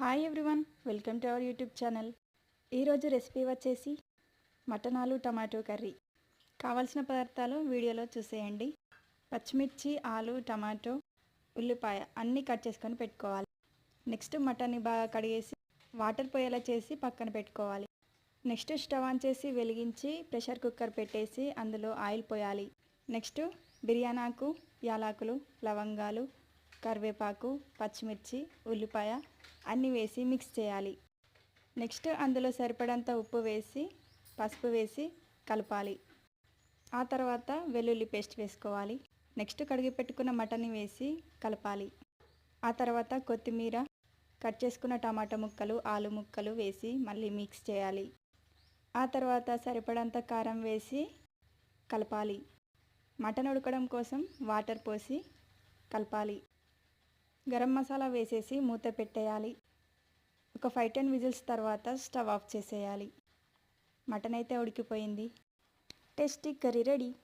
Hi everyone welcome to our YouTube channel ఈరోజు recipe వచ్చేసి mutton ఆలు టమాటో కర్రీ. కావాల్సిన పదార్థాలు వీడియోలో చూసేయండి. పచ్చిమిర్చి ఆలు టమాటో ఉల్లిపాయ అన్నీ కట్ చేసుకొని పెట్టుకోవాలి. నెక్స్ట్ మటన్ని బాగా కడిగేసి వాటర్ పోయేలా చేసి పక్కన పెట్టుకోవాలి. నెక్స్ట్ స్టవ్ ఆన్ చేసి వెలిగించి ప్రెషర్ కుక్కర్ పెట్టేసి అందులో ఆయిల్ పోయాలి. నెక్స్ట్ బిర్యానాకు యాలకులు లవంగాలు కరివేపాకు పచ్చిమిర్చి ఉల్లిపాయ అన్నీ వేసి మిక్స్ చేయాలి. నెక్స్ట్ అందులో సరిపడంత ఉప్పు వేసి పసుపు వేసి కలపాలి. ఆ తర్వాత వెల్లుల్లి పేస్ట్ వేసుకోవాలి. నెక్స్ట్ కడిగి పెట్టుకున్న మటన్ని వేసి కలపాలి. ఆ తర్వాత కొత్తిమీర కట్ చేసుకున్న టమాటా ముక్కలు ఆలు ముక్కలు వేసి మళ్ళీ మిక్స్ చేయాలి. ఆ తర్వాత సరిపడంత కారం వేసి కలపాలి. మటన్ ఉడకడం కోసం వాటర్ పోసి కలపాలి. గరం మసాలా వేసేసి మూత పెట్టేయాలి. ఒక ఫైవ్ టెన్ విజిల్స్ తర్వాత స్టవ్ ఆఫ్ చేసేయాలి. మటన్ అయితే ఉడికిపోయింది. Tasty curry ready.